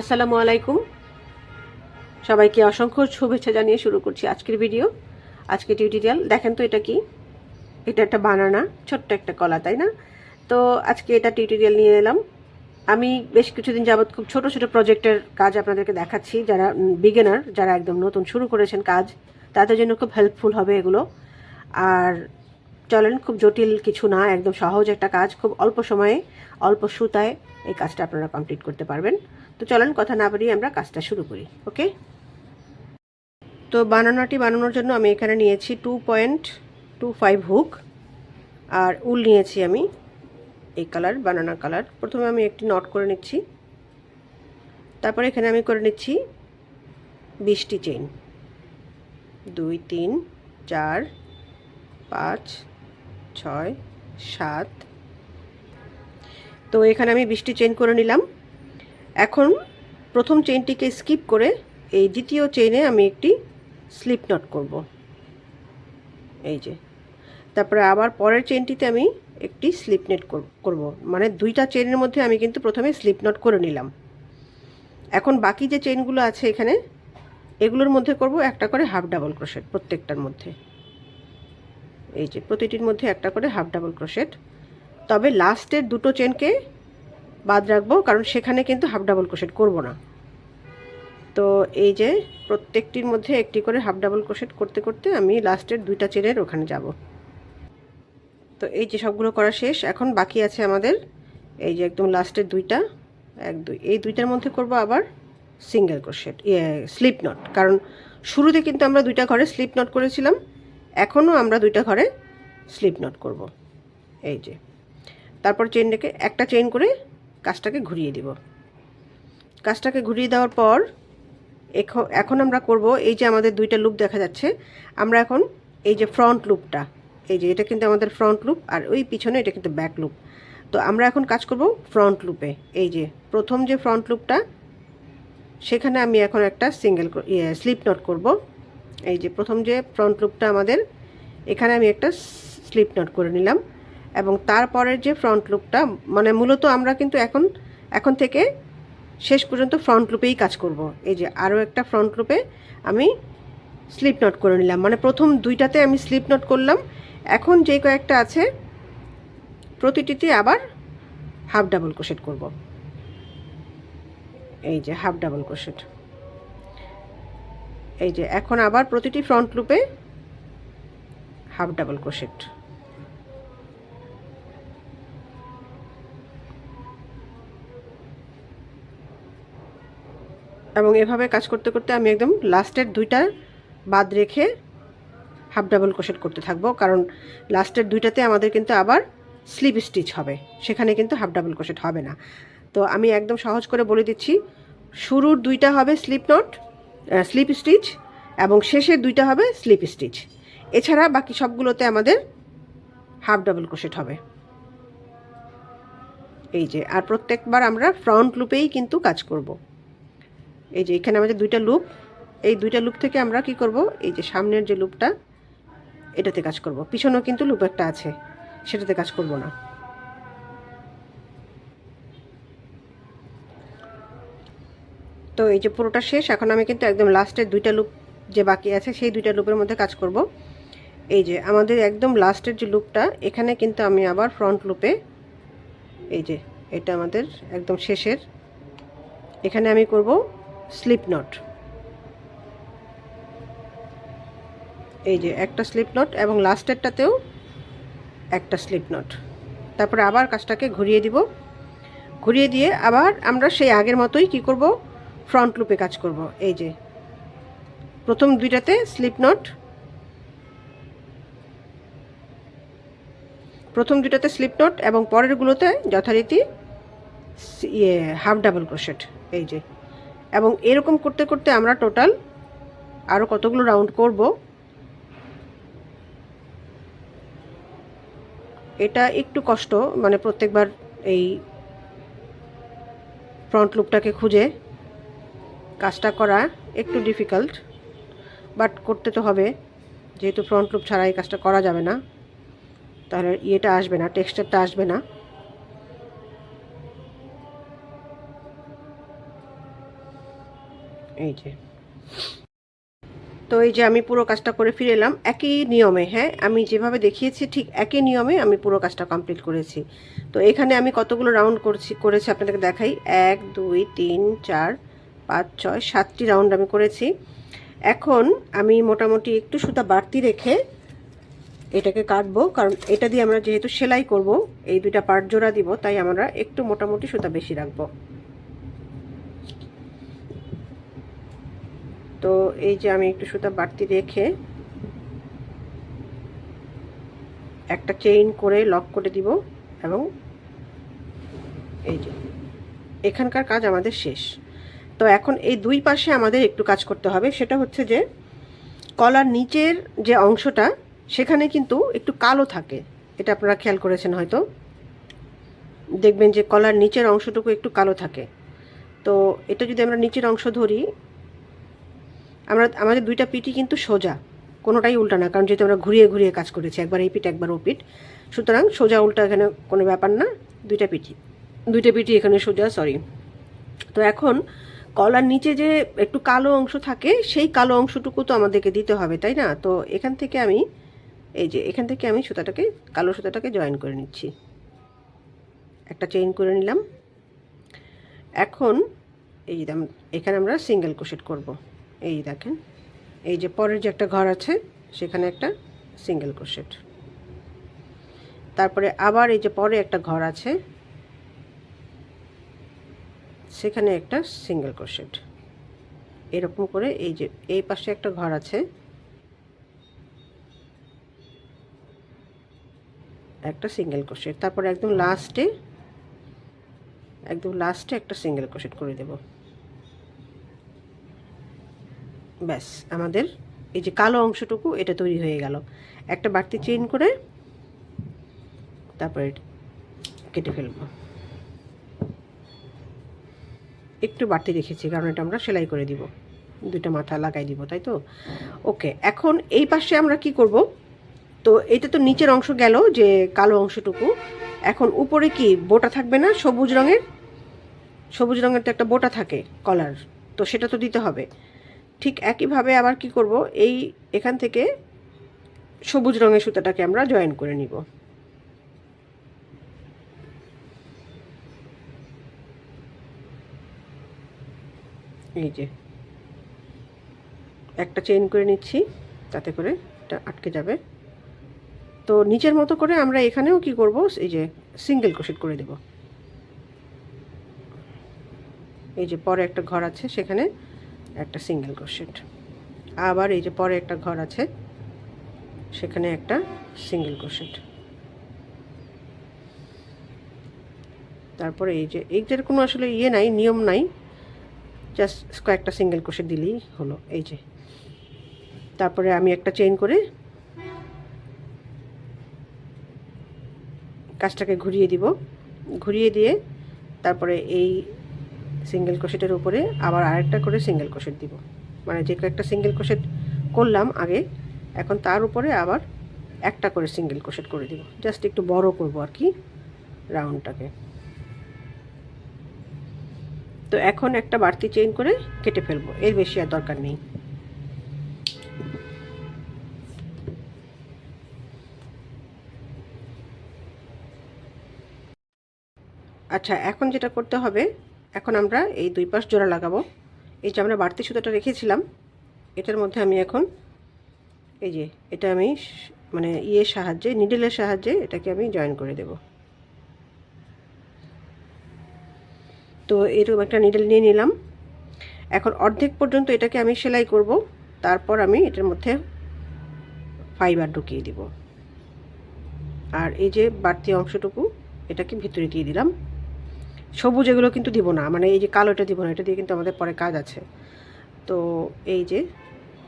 আসসালামু আলাইকুম। সবাইকে অসংখ্য শুভেচ্ছা জানিয়ে শুরু করছি আজকের ভিডিও। আজকে টিউটোরিয়াল দেখেন তো এটা কি? এটা একটা বানানা, ছোট্ট একটা কলা, তাই না? তো আজকে এটা টিউটোরিয়াল নিয়ে এলাম। আমি বেশ কিছুদিন যাবৎ খুব ছোট ছোট প্রজেক্টের কাজ আপনাদেরকে দেখাচ্ছি। যারা বিগিনার যারা একদম নতুন শুরু করেছেন কাজ, তাদের জন্য খুব হেল্পফুল হবে এগুলো। আর চলেন, খুব জটিল কিছু না, একদম সহজ একটা কাজ। খুব অল্প সময়ে, অল্প সুতায় এই কাজটা আপনারা কমপ্লিট করতে পারবেন। চলেন, কথা না বাড়িয়ে আমরা কাজটা শুরু করি, ওকে? তো বানানাটি বানানোর জন্য আমি এখানে নিয়েছি two point two five hook আর উল নিয়েছি আমি এই কালার বানানা কালার প্রথমে আমি একটি নট করে নিচ্ছি, তারপরে এখানে আমি করে নিচ্ছি বিশটি চেইন দুই, তিন, চার, পাঁচ, ছয়, সাত। তো এখানে আমি বিশটি চেইন করে নিলাম। এখন প্রথম চেইনটিকে স্কিপ করে এই দ্বিতীয় চেইনে আমি একটি স্লিপ নট করব। এই যে। তারপরে আবার পরের চেইনটিতে আমি একটি স্লিপ নেট করব। মানে দুইটা চেইনের মধ্যে আমি কিন্তু প্রথমে স্লিপ নট করে নিলাম। এখন বাকি যে চেইনগুলো আছে এখানে, এগুলোর মধ্যে করব একটা করে হাফ ডাবল ক্রোশেট প্রত্যেকটার মধ্যে। এই যে, প্রতিটির মধ্যে একটা করে হাফ ডাবল ক্রোশেট তবে লাস্টের দুটো চেনকে বাদ রাখব, কারণ সেখানে কিন্তু হাফ ডাবল ক্রোশেট করব না। তো এই যে প্রত্যেকটির মধ্যে একটি করে হাফ ডাবল ক্রোশেট করতে করতে আমি লাস্টের দুইটা চেনের ওখানে যাব। তো এই যে সবগুলো করা শেষ, এখন বাকি আছে আমাদের এই যে একদম লাস্টের দুইটা, এক, দুই। এই দুইটার মধ্যে করব আবার সিঙ্গেল ক্রোশেট ইয়ে স্লিপ নট। কারণ শুরুতে কিন্তু আমরা দুইটা ঘরে স্লিপ নট করেছিলাম, এখনও আমরা দুইটা ঘরে স্লিপ নট করব। এই যে। তারপর চেন রেখে একটা চেন করে কাজটাকে ঘুরিয়ে দিব। কাজটাকে ঘুরিয়ে দেওয়ার পর এখন আমরা করব এই যে আমাদের দুইটা লুপ দেখা যাচ্ছে, আমরা এখন এই যে ফ্রন্ট লুপটা এই যে এটা কিন্তু আমাদের ফ্রন্ট লুপ আর ওই পিছনে এটা কিন্তু ব্যাক লুপ তো আমরা এখন কাজ করব ফ্রন্ট লুপে এই যে প্রথম যে ফ্রন্ট লুপটা সেখানে আমি এখন একটা সিঙ্গেল স্লিপ নট করব। এই যে প্রথম যে ফ্রন্ট লুপটা আমাদের, এখানে আমি একটা স্লিপ নট করে নিলাম। এবং তারপরের যে ফ্রন্ট লুপটা মানে মূলত আমরা কিন্তু এখন এখন থেকে শেষ পর্যন্ত ফ্রন্ট লুপেই কাজ করব। এই যে আরও একটা ফ্রন্ট লুপে আমি স্লিপ নট করে নিলাম। মানে প্রথম দুইটাতে আমি স্লিপ নট করলাম। এখন যে কয়েকটা আছে, প্রতিটিতে আবার হাফ ডাবল ক্রোশেট করব। এই যে হাফ ডাবল ক্রোশেট এই যে এখন আবার প্রতিটি ফ্রন্ট লুপে হাফ ডাবল ক্রোশেট এবং এভাবে কাজ করতে করতে আমি একদম লাস্টের দুইটা বাদ রেখে হাফ ডাবল ক্রোশেট করতে থাকব। কারণ লাস্টের দুইটাতে আমাদের কিন্তু আবার স্লিপ স্টিচ হবে। সেখানে কিন্তু হাফ ডাবল ক্রোশেট হবে না। তো আমি একদম সহজ করে বলে দিচ্ছি, শুরুর দুইটা হবে স্লিপ নট স্লিপ স্টিচ এবং শেষের দুইটা হবে স্লিপ স্টিচ। এছাড়া বাকি সবগুলোতে আমাদের হাফ ডাবল ক্রোশেট হবে। এই যে, আর প্রত্যেকবার আমরা ফ্রন্ট লুপেই কিন্তু কাজ করব। এই যে এখানে আমাদের দুইটা লুপ এই দুইটা লুপ থেকে আমরা কি করব? এই যে সামনের যে লুপটা এটাতে কাজ করব। পিছনেও কিন্তু লুপ একটা আছে, সেটাতে কাজ করব না। তো এই যে পুরোটা শেষ, এখন আমি কিন্তু একদম লাস্টের দুইটা লুপ যে বাকি আছে, সেই দুইটা লুপের মধ্যে কাজ করব। এই যে আমাদের একদম লাস্টের যে লুপটা এখানে কিন্তু আমি আবার ফ্রন্ট লুপে এই যে এটা আমাদের একদম শেষের, এখানে আমি করব স্লিপ নট এই যে একটা স্লিপ নট এবং লাস্টেরটাতেও একটা স্লিপ নট তারপরে আবার কাজটাকে ঘুরিয়ে দিব। ঘুরিয়ে দিয়ে আবার আমরা সেই আগের মতোই কি করব? ফ্রন্ট লুপে কাজ করব। এই যে প্রথম দুইটাতে স্লিপ নট প্রথম দুইটাতে স্লিপ নট এবং পরেরগুলোতে যথারীতি ইয়ে হাফ ডাবল ক্রোশেট এই যে এবং এরকম করতে করতে আমরা টোটাল আরও কতগুলো রাউন্ড করব? এটা একটু কষ্ট মানে প্রত্যেকবার এই ফ্রন্ট লুপটাকে খুঁজে কাজটা করা একটু ডিফিকাল্ট বাট করতে তো হবে। যেহেতু ফ্রন্ট লুপ ছাড়া এই কাজটা করা যাবে না, তাহলে ইয়েটা আসবে না টেক্সচারটা আসবে না। এই যে। তো এই যে আমি পুরো কাজটা করে ফিরে এলাম, একই নিয়মে হ্যাঁ? আমি যেভাবে দেখিয়েছি, ঠিক একই নিয়মে আমি পুরো কাজটা কমপ্লিট করেছি। তো এখানে আমি কতগুলো রাউন্ড করছি, করেছি আপনাদেরকে দেখাই। এক, দুই, তিন, চার, পাঁচ, ছয়, সাতটি রাউন্ড আমি করেছি। এখন আমি মোটামুটি একটু সুতা বাড়তি রেখে এটাকে কাটবো, কারণ এটা দিয়ে আমরা যেহেতু সেলাই করব, এই দুইটা পাট জোড়া দিব, তাই আমরা একটু মোটামুটি সুতা বেশি রাখব। তো এই যে আমি একটু সুতা বাড়তি রেখে একটা চেইন করে লক করে দিব এবং এই যে এখানকার কাজ আমাদের শেষ। তো এখন এই দুই পাশে আমাদের একটু কাজ করতে হবে, সেটা হচ্ছে যে কলার নিচের যে অংশটা, সেখানে কিন্তু একটু কালো থাকে। এটা আপনারা খেয়াল করেছেন হয়তো। দেখবেন যে কলার নিচের অংশটুকু একটু কালো থাকে। তো এটা যদি আমরা নিচের অংশ ধরি আমরা, আমাদের দুইটা পিঠই কিন্তু সোজা, কোনোটাই উল্টা না, কারণ যেহেতু আমরা ঘুরিয়ে ঘুরিয়ে কাজ করেছি, একবার এই পিঠ, একবার ও পিঠ। সুতরাং সোজা উল্টা এখানে কোনো ব্যাপার না, দুইটা পিঠই। দুইটা পিঠই এখানে সোজা সরি তো এখন কলার নিচে যে একটু কালো অংশ থাকে, সেই কালো অংশটুকু তো আমাদেরকে দিতে হবে, তাই না? তো এখান থেকে আমি, এই যে এখান থেকে আমি সুতাটাকে, কালো সুতাটাকে জয়েন করে নিচ্ছি। একটা চেইন করে নিলাম। এখন, এই যে এখানে আমরা সিঙ্গেল ক্রোশেট করব। এই দেখেন, এই যে পরের যে একটা ঘর আছে, সেখানে একটা সিঙ্গেল ক্রোশেট তারপরে আবার এই যে পরে একটা ঘর আছে, সেখানে একটা সিঙ্গেল ক্রোশেট এরকম করে এই যে এই পাশে একটা ঘর আছে, একটা সিঙ্গেল ক্রোশেট তারপরে একদম লাস্টে একদম লাস্টে একটা সিঙ্গেল ক্রোশেট করে দেব। ব্যাস, আমাদের এই যে কালো অংশটুকু এটা তৈরি হয়ে গেল। একটা বাড়তি চেইন করে তারপরে কেটে ফেলব। একটু বাড়তি রেখেছি কারণ এটা আমরা সেলাই করে দিব। দুইটা মাথা লাগাই দিব, তাই তো? ওকে, এখন এই পাশে আমরা কি করব? তো এটা তো নিচের অংশ গেল, যে কালো অংশটুকু। এখন উপরে কি বোটা থাকবে না? সবুজ রঙের? সবুজ রঙের তো একটা বোটা থাকে কলার তো সেটা তো দিতে হবে। ঠিক একইভাবে আবার কি করব? এই এখান থেকে সবুজ রঙের সুতাটাকে আমরা জয়েন করে নিব। এই যে। একটা চেইন করে নিচ্ছি, তাতে করে এটা আটকে যাবে। তো নিচের মতো করে আমরা এখানেও কি করব? এই যে সিঙ্গেল ক্রোশেট করে দেব। এই যে পরে একটা ঘর আছে, সেখানে একটা সিঙ্গেল ক্রোশেট আবার এই যে পরে একটা ঘর আছে, সেখানে একটা সিঙ্গেল ক্রোশেট তারপরে এই যে এইটার কোনো আসলে ইয়ে নাই, নিয়ম নাই জাস্ট কয়েকটা সিঙ্গেল ক্রোশেট দিলেই হলো, এই যে। তারপরে আমি একটা চেইন করে কাজটাকে ঘুরিয়ে দিব। ঘুরিয়ে দিয়ে তারপরে এই সিঙ্গেল ক্রোশেটের উপরে আবার আরেকটা করে সিঙ্গেল ক্রোশেট দিব। মানে যে কয়েকটা সিঙ্গেল ক্রোশেট করলাম আগে, এখন তার উপরে আবার একটা করে সিঙ্গেল ক্রোশেট করে দিব। জাস্ট একটু বড় করব আর কি রাউন্ডটাকে তো এখন একটা বাড়তি চেইন করে কেটে ফেলব, এর বেশি আর দরকার নেই। আচ্ছা এখন যেটা করতে হবে এখন আমরা এই দুই পাশ জোড়া লাগাবো। এই যে আমরা বাড়তি সুতোটা রেখেছিলাম, এটার মধ্যে আমি এখন এই যে এটা আমি মানে ইয়ের সাহায্যে নিডেলের সাহায্যে এটাকে আমি জয়েন করে দেব। তো এরকম একটা নিডেল নিয়ে নিলাম। এখন অর্ধেক পর্যন্ত এটাকে আমি সেলাই করব, তারপর আমি এটার মধ্যে ফাইবার ঢুকিয়ে দিব। আর এই যে বাড়তি অংশটুকু এটাকে ভিতরে দিয়ে দিলাম। সবুজ এগুলো কিন্তু দিব না মানে এই যে কালোটা দিব না, এটা দিয়ে কিন্তু আমাদের পরে কাজ আছে। তো এই যে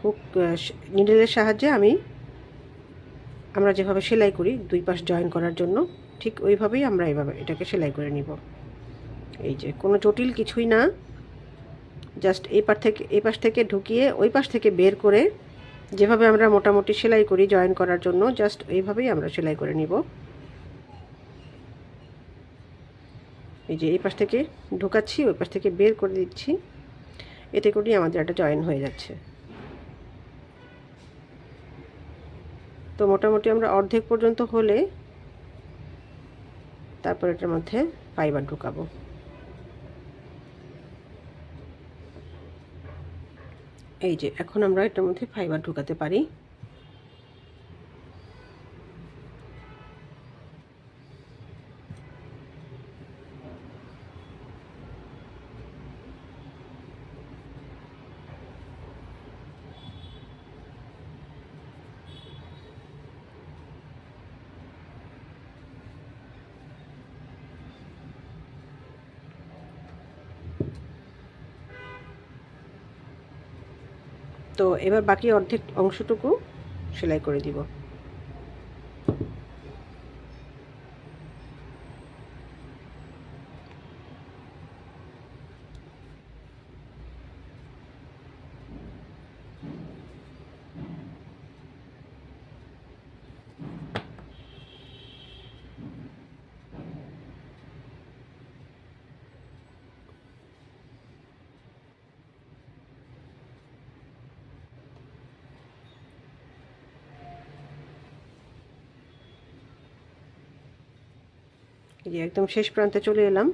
হুক নিডেলের সাহায্যে আমি, আমরা যেভাবে সেলাই করি, দুই পাশ জয়েন করার জন্য, ঠিক ওইভাবেই আমরা এইভাবে এটাকে সেলাই করে নিব। এই যে কোনো জটিল কিছুই না জাস্ট এই পাশ থেকে, এই পাশ থেকে ঢুকিয়ে ওই পাশ থেকে বের করে, যেভাবে আমরা মোটামুটি সেলাই করি জয়েন করার জন্য জাস্ট এইভাবেই আমরা সেলাই করে নিব। এই যে এই পাশ থেকে ঢোকাচ্ছি, ওই পাশ থেকে বের করে দিচ্ছি। এতে করেই আমাদের একটা জয়েন হয়ে যাচ্ছে। তো মোটামুটি আমরা অর্ধেক পর্যন্ত হলে তারপর এটার মধ্যে ফাইবার ঢুকাবো। এই যে, এখন আমরা এটার মধ্যে ফাইবার ঢুকাতে পারি। তো এবার বাকি অর্ধেক অংশটুকু সেলাই করে দিব এই যে একদম শেষ প্রান্তে চলে এলাম।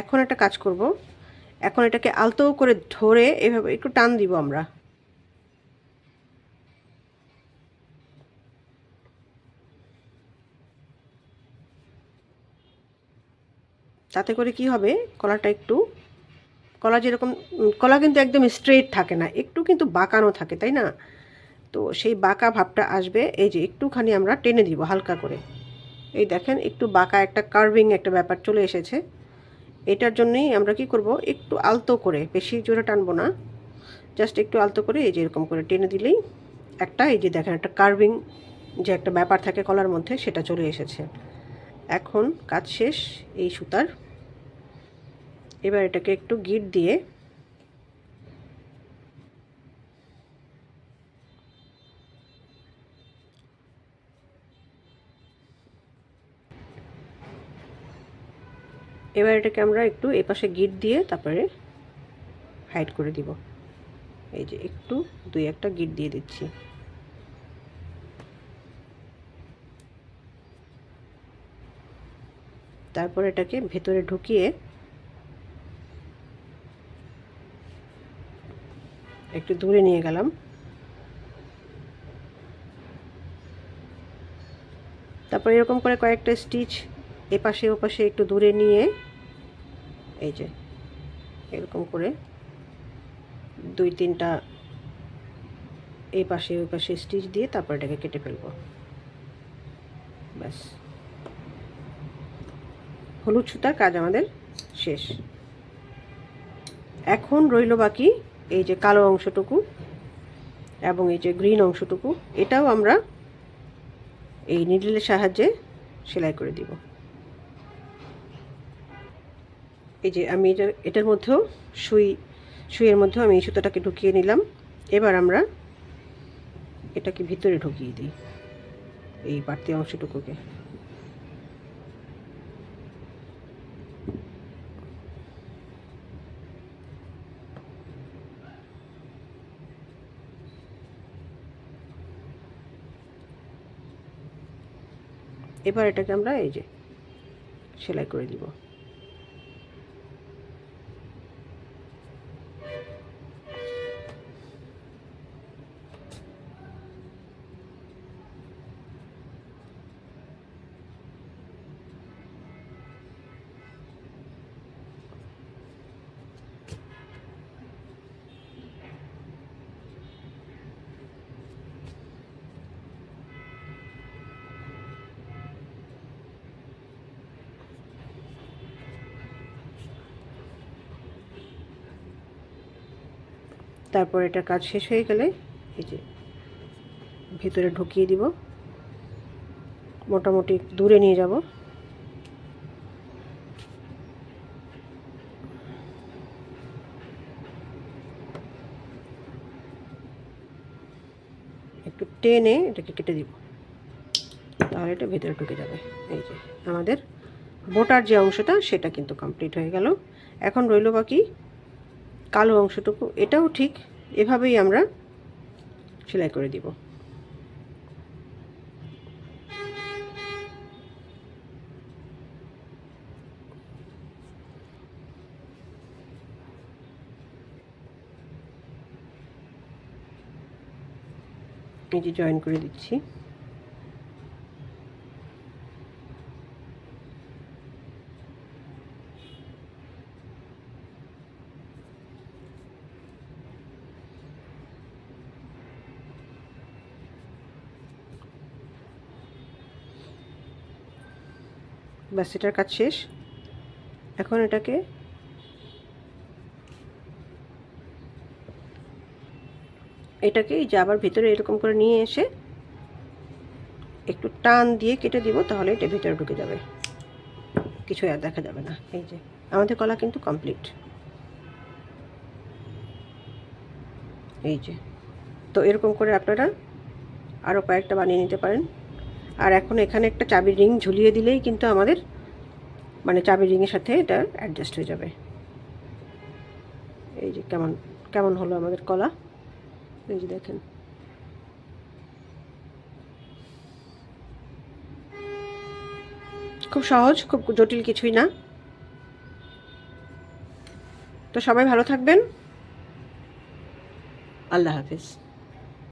এখন একটা কাজ করব। এখন এটাকে আলতো করে ধরে এভাবে একটু টান দিব আমরা। তাতে করে কি হবে? কলাটা একটু, কলা যেরকম, কলা কিন্তু একদম স্ট্রেট থাকে না, একটু কিন্তু বাঁকানো থাকে, তাই না? তো সেই বাঁকা ভাবটা আসবে। এই যে একটুখানি আমরা টেনে দিব হালকা করে। এই দেখেন, একটু বাঁকা একটা কার্ভিং একটা ব্যাপার চলে এসেছে। এটার জন্যই আমরা কি করব? একটু আলতো করে, বেশি জোরে টানবো না। জাস্ট একটু আলতো করে এই যে এরকম করে টেনে দিলেই একটা, এই যে দেখেন একটা কার্ভিং যে একটা ব্যাপার থাকে কলার মধ্যে, সেটা চলে এসেছে। এখন কাজ শেষ, এই সুতার। এবার এটাকে একটু গিট দিয়ে এবার এটাকে আমরা একটু এপাশে গিট দিয়ে তারপরে হাইড করে দিব। এই যে একটু দুই একটা গিট দিয়ে দিচ্ছি। তারপর এটাকে ভেতরে ঢুকিয়ে একটু দূরে নিয়ে গেলাম। তারপর এরকম করে কয়েকটা স্টিচ এপাশে ওপাশে একটু দূরে নিয়ে এই যে এরকম করে দুই তিনটা এই পাশে ওই পাশে স্টিচ দিয়ে তারপর এটাকে কেটে ফেলব। ব্যাস। হলুদ সুতার কাজ আমাদের শেষ। এখন রইল বাকি এই যে কালো অংশটুকু এবং এই যে গ্রিন অংশটুকু। এটাও আমরা এই নিডলের সাহায্যে সেলাই করে দিব। এই যে আমি এটা এটার মধ্যেও সুই, সুইয়ের মধ্যেও আমি এই সুতোটাকে ঢুকিয়ে নিলাম। এবার আমরা এটাকে ভিতরে ঢুকিয়ে দিই, এই বাড়তি অংশটুকুকে। এবার এটাকে আমরা এই যে সেলাই করে দিব তারপর এটা কাজ শেষ হয়ে গেলে এই যে ভিতরে ঢুকিয়ে দিব। মোটামুটি দূরে নিয়ে যাব। একটু টেনে এটাকে কেটে দিব। তাহলে এটা ভেতরে ঢুকে যাবে। এই যে আমাদের বোটার যে অংশটা সেটা কিন্তু কমপ্লিট হয়ে গেল। এখন রইল বাকি কালো অংশটুকু এটাও ঠিক এভাবেই আমরা সেলাই করে দিব। এই যে জয়েন করে দিচ্ছি। ব্যাস, এটার কাজ শেষ। এখন এটাকে এটাকে এই যে আবার ভিতরে এরকম করে নিয়ে এসে একটু টান দিয়ে কেটে দিব, তাহলে এটা ভিতরে ঢুকে যাবে। কিছু আর দেখা যাবে না। এই যে, আমাদের কলা কিন্তু কমপ্লিট এই যে, তো এরকম করে আপনারা আরও কয়েকটা বানিয়ে নিতে পারেন। আর এখন এখানে একটা চাবির রিং ঝুলিয়ে দিলেই কিন্তু আমাদের মানে চাবির রিংয়ের সাথে এটা অ্যাডজাস্ট হয়ে যাবে। এই যে কেমন কেমন হলো আমাদের কলা? এই যে দেখেন। খুব সহজ, খুব জটিল কিছুই না। তো সবাই ভালো থাকবেন। আল্লাহ হাফিজ।